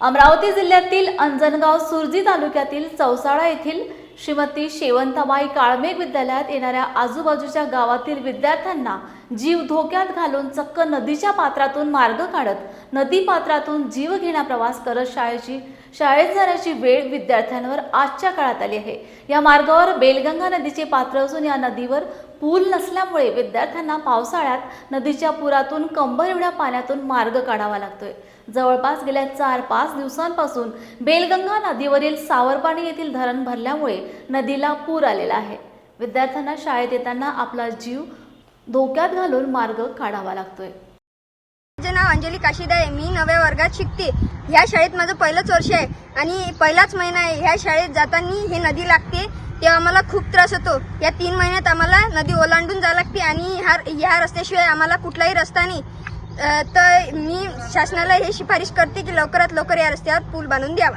अमरावती जिल्ह्यातील अंजनगाव सुरजी तालुक्यातील चौसाळा येथील श्रीमती शेवंताबाई काळमेघ विद्यालयात येणाऱ्या आजूबाजूच्या गावातील विद्यार्थ्यांना जीव धोक्यात घालून चक्क नदीच्या पात्रातून मार्ग काढत नदी पात्रातून जीव घेण्या प्रवास करत शाळेची शाळेत जाण्याची वेळ विद्यार्थ्यांवर आजच्या काळात आली आहे. या मार्गावर बेलगंगा नदीचे पात्र असून या नदीवर पूल नसल्यामुळे विद्यार्थ्यांना पावसाळ्यात नदीच्या पुरातून कंबर एवढ्या पाण्यातून मार्ग काढावा लागतोय. जवळपास गेल्या चार पाच दिवसांपासून बेलगंगा नदीवरील सावरपाणी येथील धरण भरल्यामुळे नदीला पूर आलेला आहे. विद्यार्थ्यांना शाळेत येताना आपला जीव धोक्यात घालून मार्ग काढावा लागतोय. माझे नाव अंजली काशीद आहे मी नव्या वर्गात शिकते. ह्या शाळेत माझं पहिलंच वर्ष आहे आणि पहिलाच महिना आहे. ह्या शाळेत जाताना हे नदी लागते तेव्हा आम्हाला खूप त्रास होतो. या तीन महिन्यात आम्हाला नदी ओलांडून जावं लागते आणि ह्या ह्या रस्त्याशिवाय आम्हाला कुठलाही रस्ता नाही. तर मी शासनाला हे शिफारिश करते की लवकरात लवकर या रस्त्यावर पूल बांधून द्यावा.